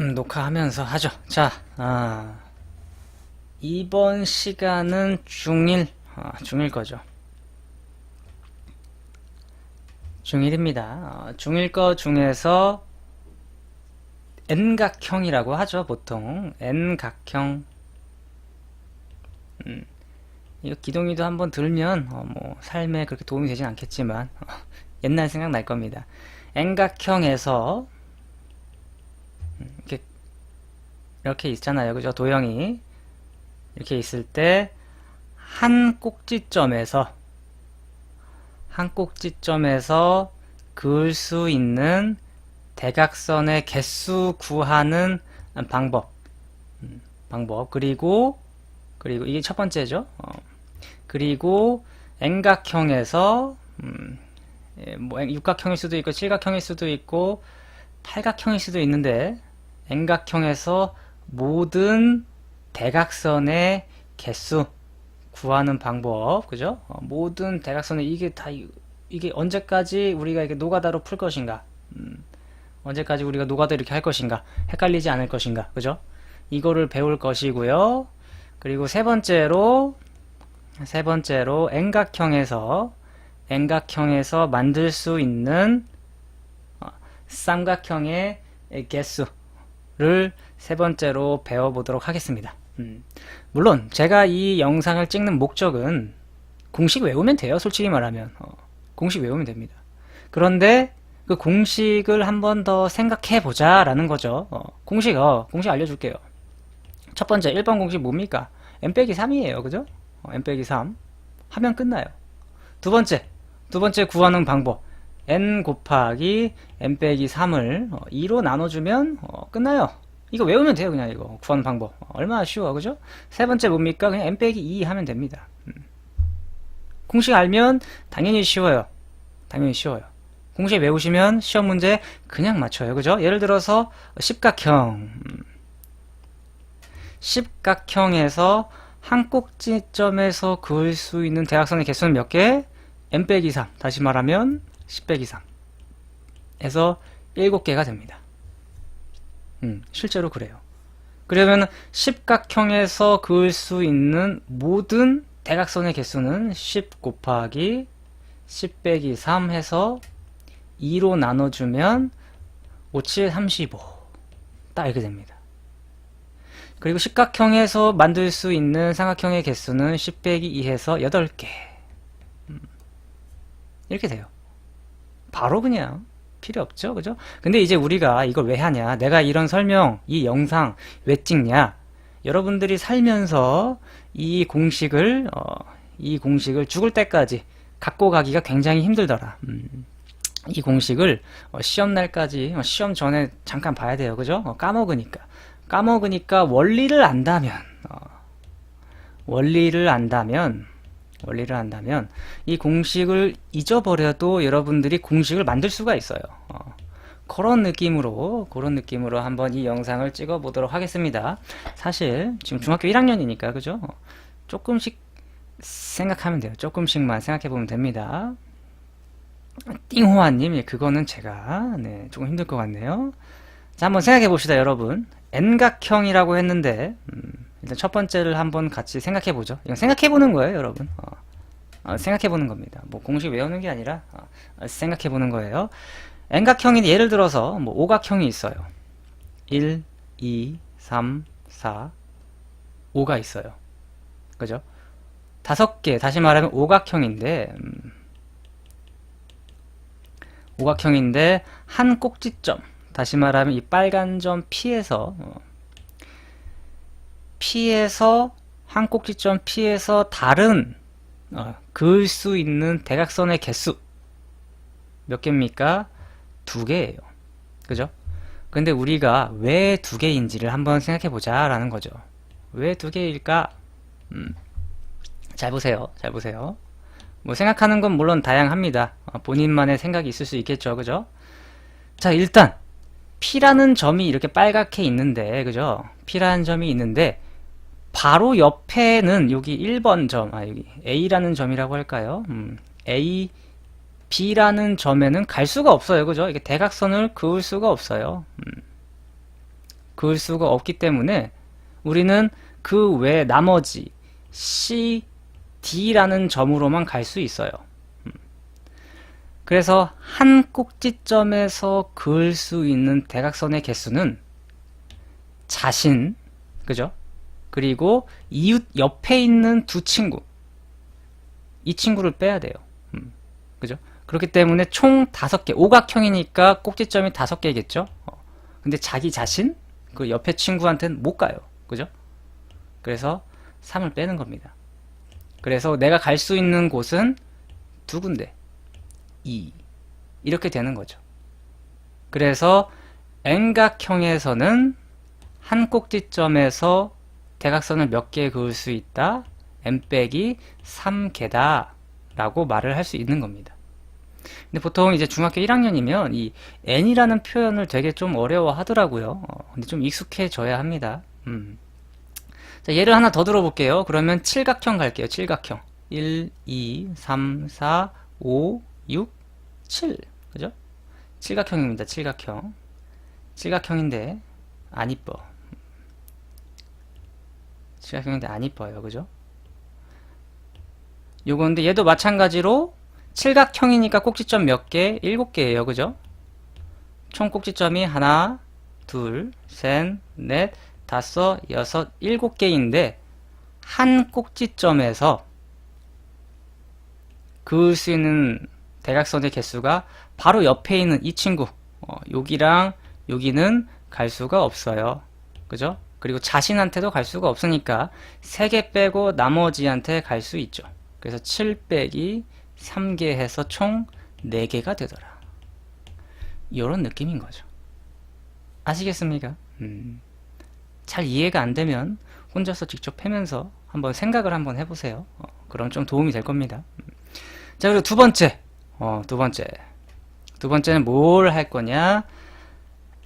음, 녹화하면서 하죠. 자, 아, 이번 시간은 중1, 아, 중1 거죠. 중1입니다. 어, 중1 거 중에서 N각형이라고 하죠, 보통. N각형. 음, 이거 기동이도 한번 들면, 어, 뭐, 삶에 그렇게 도움이 되진 않겠지만, 어, 옛날 생각 날 겁니다. N각형에서, 음, 이렇게, 이렇게 있잖아요. 그죠? 도형이. 이렇게 있을 때, 한 꼭지점에서, 한 꼭지점에서 그을 수 있는 대각선의 개수 구하는 방법. 음, 방법. 그리고, 그리고 이게 첫 번째죠. 어, 그리고 N각형에서, 음, 예, 뭐 육각형일 수도 있고, 칠각형일 수도 있고, 팔각형일 수도 있는데, N각형에서 모든 대각선의 개수 구하는 방법, 그죠? 어, 모든 대각선의 이게 다, 이- 이게 언제까지 우리가 이게 노가다로 풀 것인가? 음, 언제까지 우리가 노가다 이렇게 할 것인가? 헷갈리지 않을 것인가? 그죠? 이거를 배울 것이고요. 그리고 세 번째로, 세 번째로 N각형에서, N각형에서 만들 수 있는 어, 쌍각형의 개수 를 세 번째로 배워보도록 하겠습니다. 음, 물론 제가 이 영상을 찍는 목적은 공식 외우면 돼요. 솔직히 말하면 어, 공식 외우면 됩니다. 그런데 그 공식을 한 번 더 생각해 보자 라는 거죠. 어, 공식 어, 공식 알려줄게요. 첫 번째 1번 공식 뭡니까? n 빼기 3이에요. 그죠? 어, n 빼기 3 하면 끝나요. 두 번째 두 번째 구하는 방법 n 곱하기 n 빼기 3을 2로 나눠주면 어, 끝나요. 이거 외우면 돼요, 그냥 이거. 구하는 방법. 어, 얼마나 쉬워, 그죠? 세 번째 뭡니까? 그냥 n 빼기 2 하면 됩니다. 음. 공식 알면 당연히 쉬워요. 당연히 쉬워요. 공식 외우시면 시험 문제 그냥 맞춰요, 그죠? 예를 들어서 십각형. 음. 십각형에서 한 꼭지점에서 그을 수 있는 대각선의 개수는 몇 개? n 빼기 3. 다시 말하면 10 빼기 3. 에서 7개가 됩니다. 음, 실제로 그래요. 그러면 십각형에서 그을 수 있는 모든 대각선의 개수는 10 곱하기 10 빼기 3 해서 2로 나눠주면 5, 7, 35. 딱 이렇게 됩니다. 그리고 십각형에서 만들 수 있는 삼각형의 개수는 10 빼기 2 해서 8개. 음, 이렇게 돼요. 바로 그냥 필요 없죠. 그죠? 근데 이제 우리가 이걸 왜 하냐? 내가 이런 설명, 이 영상 왜 찍냐? 여러분들이 살면서 이 공식을, 어, 이 공식을 죽을 때까지 갖고 가기가 굉장히 힘들더라. 음, 이 공식을 어, 시험 날까지, 어, 시험 전에 잠깐 봐야 돼요. 그죠? 어, 까먹으니까. 까먹으니까 원리를 안다면, 어, 원리를 안다면, 원리를 안다면 이 공식을 잊어버려도 여러분들이 공식을 만들 수가 있어요. 어, 그런 느낌으로 그런 느낌으로 한번 이 영상을 찍어 보도록 하겠습니다. 사실 지금 중학교 1학년이니까 그죠? 어, 조금씩 생각하면 돼요. 조금씩만 생각해 보면 됩니다. 띵호아님, 예, 그거는 제가 네, 조금 힘들 것 같네요. 자, 한번 생각해 봅시다, 여러분. N각형이라고 했는데 음, 일단 첫 번째를 한번 같이 생각해 보죠. 이건 생각해 보는 거예요, 여러분. 어, 생각해 보는 겁니다. 뭐 공식 외우는 게 아니라 어, 생각해 보는 거예요. N각형이 예를 들어서 뭐 오각형이 있어요. 1, 2, 3, 4, 5가 있어요. 그죠? 다섯 개, 다시 말하면 오각형인데, 음, 오각형인데, 한 꼭지점, 다시 말하면 이 빨간 점 P에서, 어, P에서, 한 꼭지점 P에서 다른, 어, 그을 수 있는 대각선의 개수, 몇 개입니까? 두 개예요. 그죠? 근데 우리가 왜 두 개인지를 한번 생각해 보자 라는 거죠. 왜 두 개일까? 음, 잘 보세요. 잘 보세요. 뭐 생각하는 건 물론 다양합니다. 어, 본인만의 생각이 있을 수 있겠죠. 그죠? 자, 일단 P라는 점이 이렇게 빨갛게 있는데, 그죠? P라는 점이 있는데 바로 옆에는 여기 1번 점, 아 여기 A라는 점이라고 할까요? 음, A B라는 점에는 갈 수가 없어요. 그죠? 이게 대각선을 그을 수가 없어요. 음. 그을 수가 없기 때문에 우리는 그 외 나머지 C, D라는 점으로만 갈 수 있어요. 음. 그래서 한 꼭지점에서 그을 수 있는 대각선의 개수는 자신, 그죠? 그리고 이웃 옆에 있는 두 친구, 이 친구를 빼야 돼요. 음, 그죠? 그렇기 때문에 총 다섯 개, 오각형이니까 꼭지점이 다섯 개겠죠? 어, 근데 자기 자신, 그 옆에 친구한테는 못 가요. 그죠? 그래서 3을 빼는 겁니다. 그래서 내가 갈 수 있는 곳은 두 군데. 2. 이렇게 되는 거죠. 그래서 N각형에서는 한 꼭지점에서 대각선을 몇 개 그을 수 있다? n 빼기 3개다 라고 말을 할 수 있는 겁니다. 근데 보통 이제 중학교 1학년이면 이 n이라는 표현을 되게 좀 어려워 하더라고요. 어, 근데 좀 익숙해져야 합니다. 음. 자, 예를 하나 더 들어볼게요. 그러면 칠각형 갈게요. 칠각형. 1, 2, 3, 4, 5, 6, 7. 그죠? 칠각형입니다. 칠각형. 칠각형인데 안 이뻐. 칠각형인데 안 이뻐요. 그죠? 요건데 얘도 마찬가지로 칠각형이니까 꼭지점 몇 개? 7개예요. 그죠? 총 꼭지점이 하나, 둘, 셋, 넷, 다섯, 여섯, 일곱 개인데 한 꼭지점에서 그을 수 있는 대각선의 개수가 바로 옆에 있는 이 친구 어, 여기랑 여기는 갈 수가 없어요. 그죠? 그리고 자신한테도 갈 수가 없으니까 3개 빼고 나머지한테 갈 수 있죠. 그래서 7 빼기 3개 해서 총 4개가 되더라. 이런 느낌인 거죠. 아시겠습니까? 음. 잘 이해가 안 되면 혼자서 직접 패면서 한번 생각을 한번 해보세요. 어, 그럼 좀 도움이 될 겁니다. 음. 자, 그리고 두 번째. 어, 두 번째. 두 번째는 뭘 할 거냐?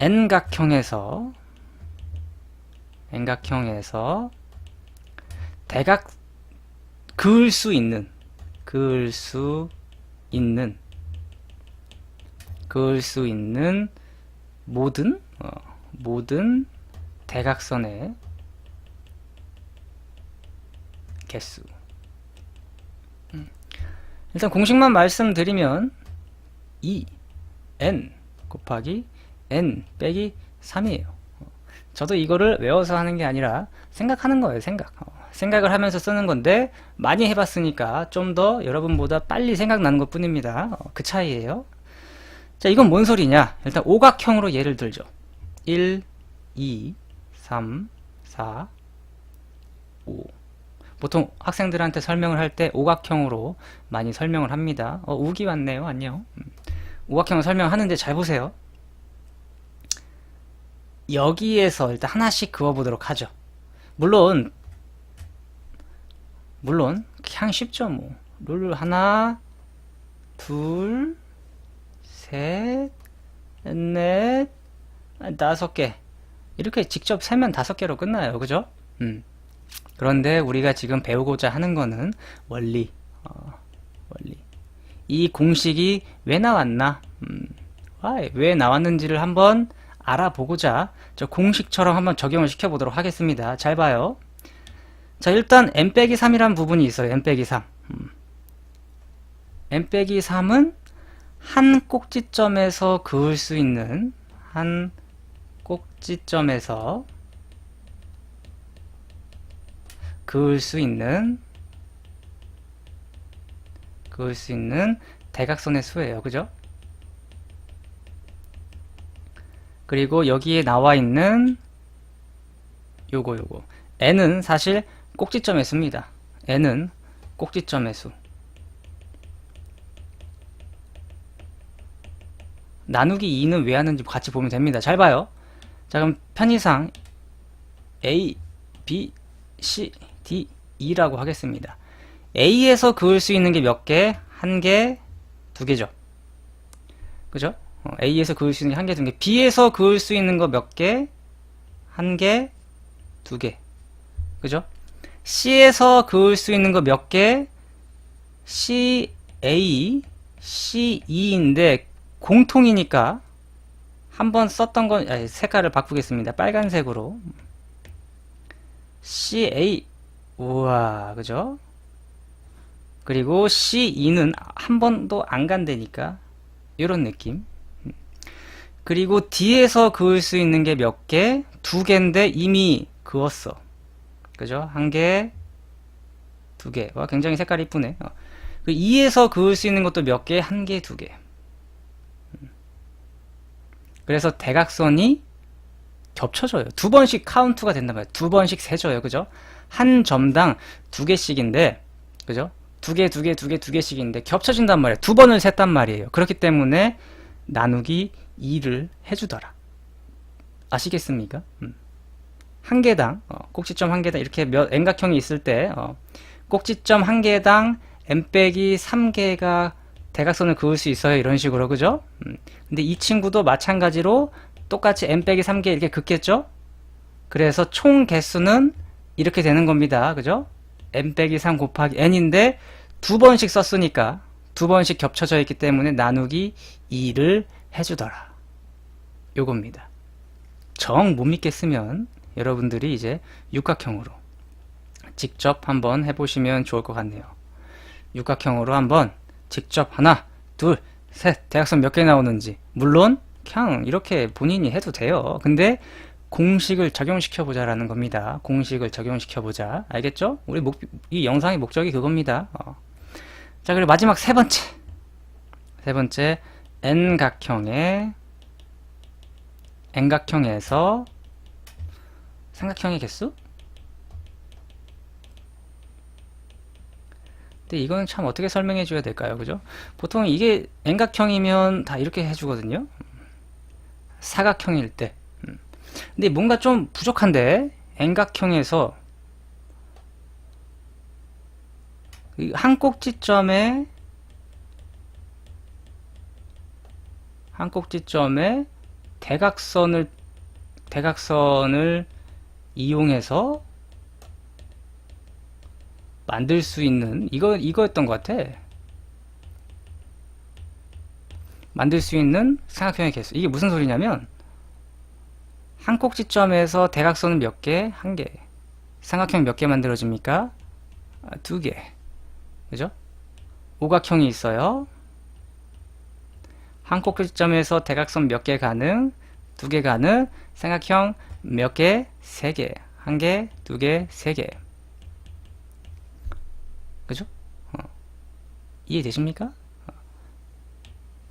N각형에서 N각형에서 대각 그을 수 있는 그을 수 있는 그을 수 있는 모든 어, 모든 대각선의 개수 음. 일단 공식만 말씀드리면 2 n 곱하기 n 빼기 3이에요 저도 이거를 외워서 하는 게 아니라 생각하는 거예요 생각. 어, 생각을 하면서 쓰는 건데 많이 해봤으니까 좀 더 여러분보다 빨리 생각나는 것 뿐입니다. 어, 그 차이에요. 자 이건 뭔 소리냐? 일단 오각형으로 예를 들죠. 1 2 3 4 5 보통 학생들한테 설명을 할 때 오각형으로 많이 설명을 합니다. 어, 우기 왔네요. 안녕. 음. 오각형을 설명하는데 잘 보세요 여기에서 일단 하나씩 그어보도록 하죠. 물론 물론 그냥 쉽죠 뭐. 룰 하나 둘 셋, 넷, 다섯 개. 이렇게 직접 세면 다섯 개로 끝나요. 그죠? 음. 그런데 우리가 지금 배우고자 하는 거는 원리. 어, 원리. 이 공식이 왜 나왔나? 음. 왜 나왔는지를 한번 알아보고자 저 공식처럼 한번 적용을 시켜보도록 하겠습니다. 잘 봐요. 자 일단 n-3이란 부분이 있어요. n-3 음. n-3은 한 꼭지점에서 그을 수 있는 한 꼭지점에서 그을 수 있는 그을 수 있는 대각선의 수예요. 그죠? 그리고 여기에 나와 있는 요거 요거 n은 사실 꼭지점 의 수입니다. n은 꼭지점 의 수. 나누기 2는 왜 하는지 같이 보면 됩니다. 잘 봐요. 자 그럼 편의상 A, B, C, D, E라고 하겠습니다. A에서 그을 수 있는 게 몇 개? 한 개, 두 개죠. 그죠? 어, A에서 그을 수 있는 게 한 개, 두 개. B에서 그을 수 있는 거 몇 개? 한 개, 두 개. 그죠? C에서 그을 수 있는 거 몇 개? C, A, C, E인데 공통이니까 한 번 썼던 건 아니, 색깔을 바꾸겠습니다. 빨간색으로 CA 우와 그죠? 그리고 C2는 한 번도 안 간다니까 이런 느낌 음. 그리고 뒤에서 그을 수 있는 게 몇 개? 두 개인데 이미 그었어 그죠? 한 개, 두 개. 와, 굉장히 색깔이 이쁘네. 어. 그 2에서 그을 수 있는 것도 몇 개? 한 개, 두 개. 음. 그래서 대각선이 겹쳐져요. 두 번씩 카운트가 된단 말이에요. 두 번씩 세져요. 그죠? 한 점당 두 개씩인데, 그죠? 두 개, 두 개, 두 개, 두 개씩인데 겹쳐진단 말이에요. 두 번을 셌단 말이에요. 그렇기 때문에 나누기 2를 해주더라. 아시겠습니까? 음. 한 개당, 어, 꼭지점 한 개당 이렇게 몇 N각형이 있을 때, 어, 꼭지점 한 개당 n 빼기 3개가 대각선을 그을 수 있어요. 이런 식으로 그죠? 음. 근데 이 친구도 마찬가지로 똑같이 n 빼기 3개 이렇게 긋겠죠? 그래서 총 개수는 이렇게 되는 겁니다. 그죠? n 빼기 3 곱하기 n인데 두 번씩 썼으니까 두 번씩 겹쳐져 있기 때문에 나누기 2를 해주더라. 요겁니다. 정 못 믿겠으면 여러분들이 이제 육각형으로 직접 한번 해보시면 좋을 것 같네요. 육각형으로 한번 직접 하나, 둘, 셋, 대각선 몇 개 나오는지. 물론, 그냥 이렇게 본인이 해도 돼요. 근데, 공식을 적용시켜 보자라는 겁니다. 공식을 적용시켜 보자. 알겠죠? 우리 목, 이 영상의 목적이 그겁니다. 어. 자, 그리고 마지막 세 번째. 세 번째, N각형의, N각형에서 삼각형의 개수? 근데 이거는 참 어떻게 설명해 줘야 될까요? 그죠? 보통 이게 N각형이면 다 이렇게 해주거든요. 사각형일 때. 음. 근데 뭔가 좀 부족한데 N각형에서 한 꼭지점에 한 꼭지점에 대각선을 대각선을 이용해서 만들 수 있는 이거 이거였던 것 같아. 만들 수 있는 삼각형의 개수. 이게 무슨 소리냐면 한 꼭지점에서 대각선은 몇 개? 한 개. 삼각형 몇 개 만들어집니까? 아, 두 개. 그죠? 오각형이 있어요. 한 꼭지점에서 대각선 몇 개 가능? 두 개 가능? 삼각형 몇 개? 세 개. 한 개, 두 개, 세 개. 그죠? 어. 이해되십니까? 어.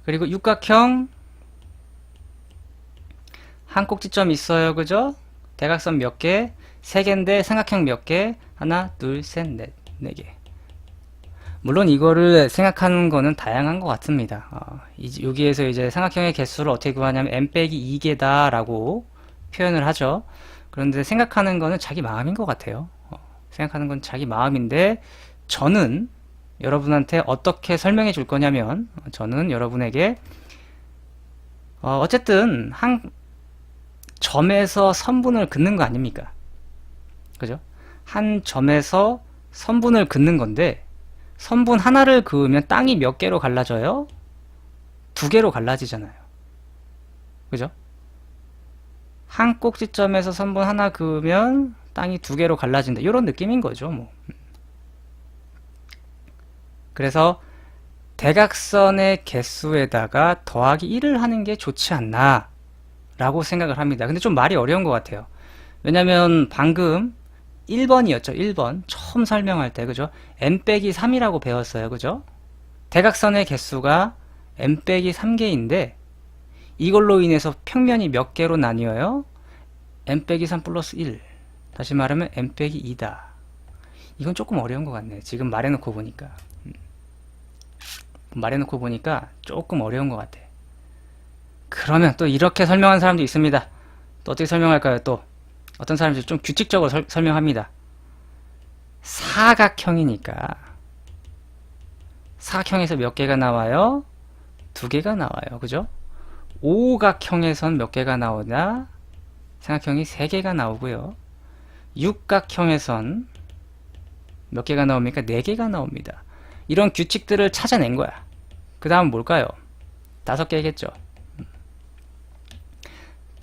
그리고 육각형 한 꼭지점 있어요. 그죠? 대각선 몇 개? 세 개인데 삼각형 몇 개? 하나, 둘, 셋, 넷, 네 개. 물론 이거를 생각하는 거는 다양한 것 같습니다. 어, 이, 여기에서 이제 삼각형의 개수를 어떻게 구하냐면 n 빼기 2개다 라고 표현을 하죠. 그런데 생각하는 거는 자기 마음인 것 같아요. 어, 생각하는 건 자기 마음인데 저는 여러분한테 어떻게 설명해 줄 거냐면 저는 여러분에게 어, 어쨌든 한 점에서 선분을 긋는 거 아닙니까? 그죠? 한 점에서 선분을 긋는 건데 선분 하나를 그으면 땅이 몇 개로 갈라져요? 두 개로 갈라지잖아요. 그죠? 한 꼭지점에서 선분 하나 그으면 땅이 두 개로 갈라진다. 이런 느낌인 거죠. 뭐. 그래서 대각선의 개수에다가 더하기 1을 하는 게 좋지 않나 라고 생각을 합니다. 근데 좀 말이 어려운 것 같아요. 왜냐면 방금 1번이었죠. 1번. 처음 설명할 때, 그죠? n 빼기 3이라고 배웠어요. 그죠? 대각선의 개수가 n 빼기 3개인데 이걸로 인해서 평면이 몇 개로 나뉘어요? n 빼기 3 플러스 1 다시 말하면 n 빼기 2다 이건 조금 어려운 것 같네 지금 말해놓고 보니까 음. 말해놓고 보니까 조금 어려운 것 같아 그러면 또 이렇게 설명한 사람도 있습니다 또 어떻게 설명할까요 또 어떤 사람들이 좀 규칙적으로 설, 설명합니다 사각형이니까 사각형에서 몇 개가 나와요? 두 개가 나와요 그죠? 오각형에선 몇 개가 나오냐? 삼각형이 3개가 나오고요. 육각형에선 몇 개가 나옵니까? 4개가 나옵니다. 이런 규칙들을 찾아낸 거야. 그 다음 뭘까요? 다섯 개겠죠.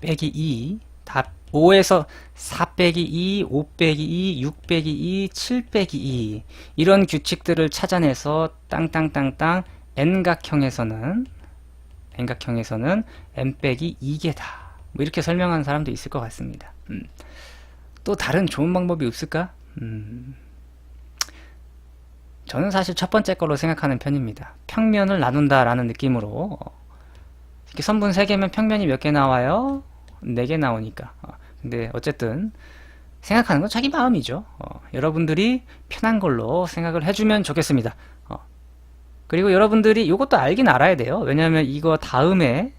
빼기 2, 답 5에서 4 빼기 2, 5 빼기 2, 6 빼기 2, 7 빼기 2 이런 규칙들을 찾아내서 땅땅땅땅 n각형에서는 n각형에서는 n 빼기 2개다. 뭐 이렇게 설명하는 사람도 있을 것 같습니다. 음. 또 다른 좋은 방법이 없을까? 음. 저는 사실 첫 번째 걸로 생각하는 편입니다. 평면을 나눈다 라는 느낌으로 이렇게 선분 3개면 평면이 몇 개 나와요? 4개 나오니까. 어, 근데 어쨌든 생각하는 건 자기 마음이죠. 어, 여러분들이 편한 걸로 생각을 해주면 좋겠습니다. 어, 그리고 여러분들이 이것도 알긴 알아야 돼요. 왜냐하면 이거 다음에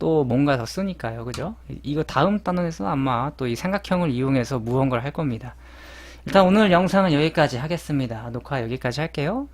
또 뭔가 더 쓰니까요. 그죠? 이- 이거 다음 단원에서 아마 또이 삼각형을 이용해서 무언가를 할 겁니다. 일단 오늘 영상은 여기까지 하겠습니다. 녹화 여기까지 할게요.